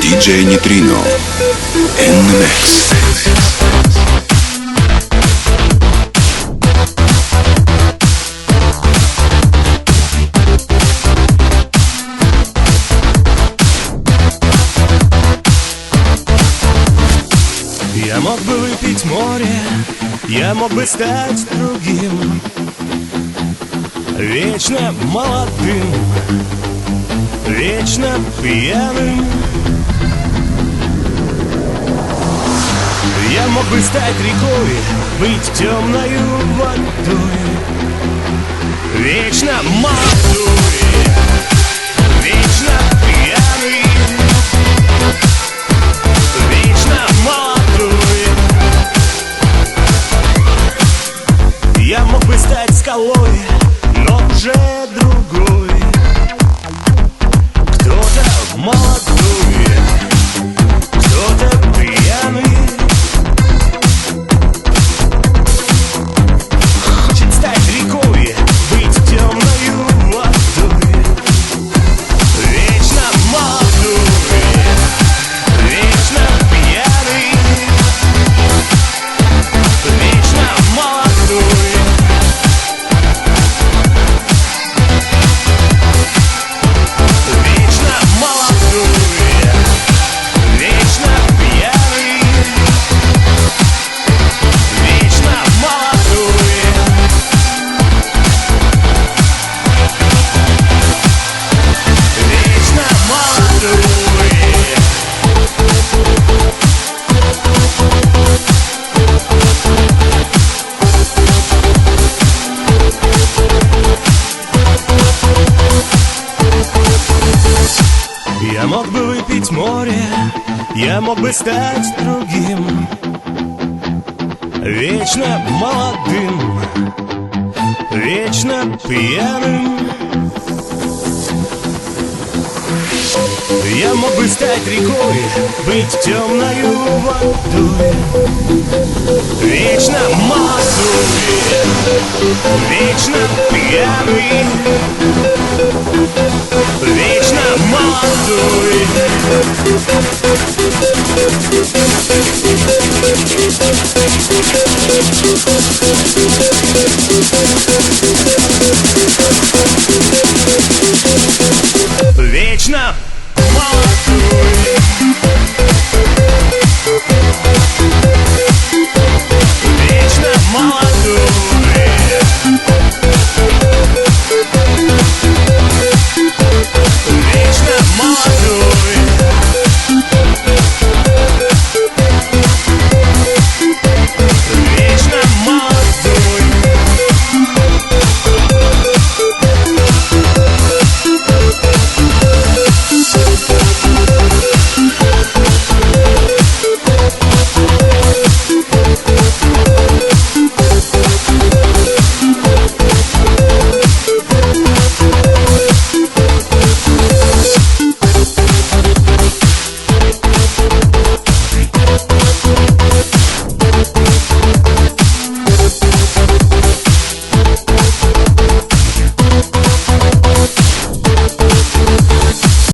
DJ Neutrino in the mix. Я мог бы выпить море, я мог бы стать другим Вечно молодым, вечно пьяным. Я мог бы стать рекой, быть темною водой. Вечно молодой, уже другой Мог бы выпить море, я мог бы стать другим. Вечно молодым, вечно пьяным. Я мог бы стать рекой, быть темною водой. Вечно молодой, вечно пьяный Вечно